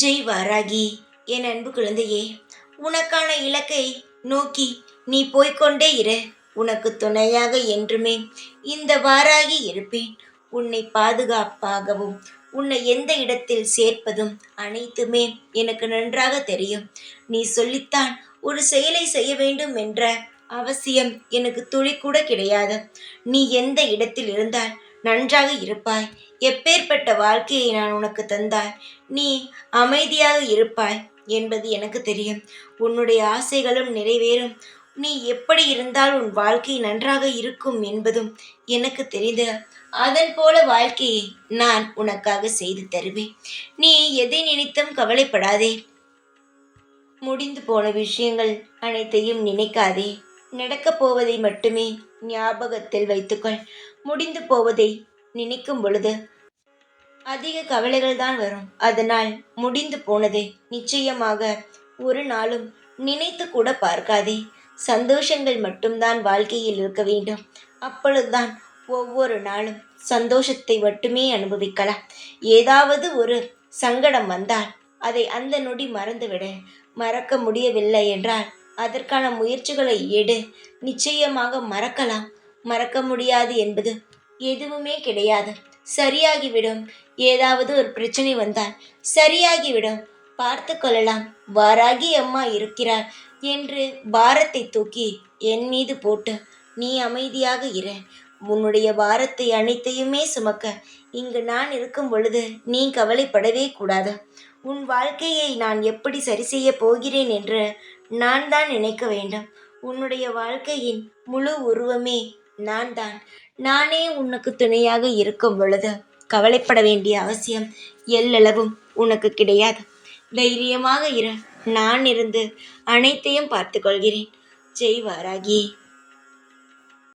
ஜெய் வாராகி என் அன்பு குழந்தையே உனக்கான இலக்கை நோக்கி நீ போய்கொண்டே இரு. உனக்கு துணையாக என்றுமே இந்த வாராகி இருப்பேன். உன்னை பாதுகாப்பாகவும் உன்னை எந்த இடத்தில் சேர்ப்பதும் அனைத்துமே எனக்கு நன்றாக தெரியும். நீ சொல்லித்தான் ஒரு செயலை செய்ய வேண்டும் என்ற அவசியம் எனக்கு துளி கூட கிடையாது. நீ எந்த இடத்தில் இருந்தால் நன்றாக இருப்பாய். எப்பேற்பட்ட வாழ்க்கையை நான் உனக்கு தந்தாய் நீ அமைதியாக இருப்பாய் என்பது எனக்கு தெரியும். உன்னுடைய ஆசைகளும் நிறைவேறும். நீ எப்படி இருந்தால் உன் வாழ்க்கை நன்றாக இருக்கும் என்பதும் எனக்கு தெரிந்து அதன் போல வாழ்க்கையை நான் உனக்காக செய்து தருவேன். நீ எதை நினைத்தும் கவலைப்படாதே. முடிந்து போன விஷயங்கள் அனைத்தையும் நினைக்காதே. நடக்கப் போவதை மட்டுமே ஞாபகத்தில் வைத்துக்கொள். முடிந்து போவதை நினைக்கும் பொழுது அதிக கவலைகள் தான் வரும். அதனால் முடிந்து போனது நிச்சயமாக ஒரு நாளும் நினைத்து கூட பார்க்காதே. சந்தோஷங்கள் மட்டும்தான் வாழ்க்கையில் இருக்க வேண்டும். அப்பொழுதுதான் ஒவ்வொரு நாளும் சந்தோஷத்தை மட்டுமே அனுபவிக்கலாம். ஏதாவது ஒரு சங்கடம் வந்தால் அதை அந்த நொடி மறந்துவிட. மறக்க முடியவில்லை என்றால் அதற்கான முயற்சிகளை எடு. நிச்சயமாக மறக்கலாம். மறக்க முடியாது என்பது எதுவுமே கிடையாது. சரியாகிவிடும். ஏதாவது ஒரு பிரச்சனை வந்தால் சரியாகிவிடும். பார்த்து கொள்ளலாம். வாராகி அம்மா இருக்கிறார் என்று பாரத்தை தூக்கி என் மீது போட்டு நீ அமைதியாக இரு. உன்னுடைய பாரத்தை அனைத்தையுமே சுமக்க இங்கு நான் இருக்கும் பொழுது நீ கவலைப்படவே கூடாது. உன் வாழ்க்கையை நான் எப்படி சரி செய்ய போகிறேன் என்று நான் தான் நினைக்க வேண்டும். உன்னுடைய வாழ்க்கையின் முழு உருவமே நான் தான் நானே உனக்கு துணையாக இருக்கும் பொழுது கவலைப்பட வேண்டிய அவசியம் எல்லளவும் உனக்கு கிடையாது. தைரியமாக இரு. நான் இருந்து அனைத்தையும் பார்த்து கொள்கிறேன். ஜெய் வாராகி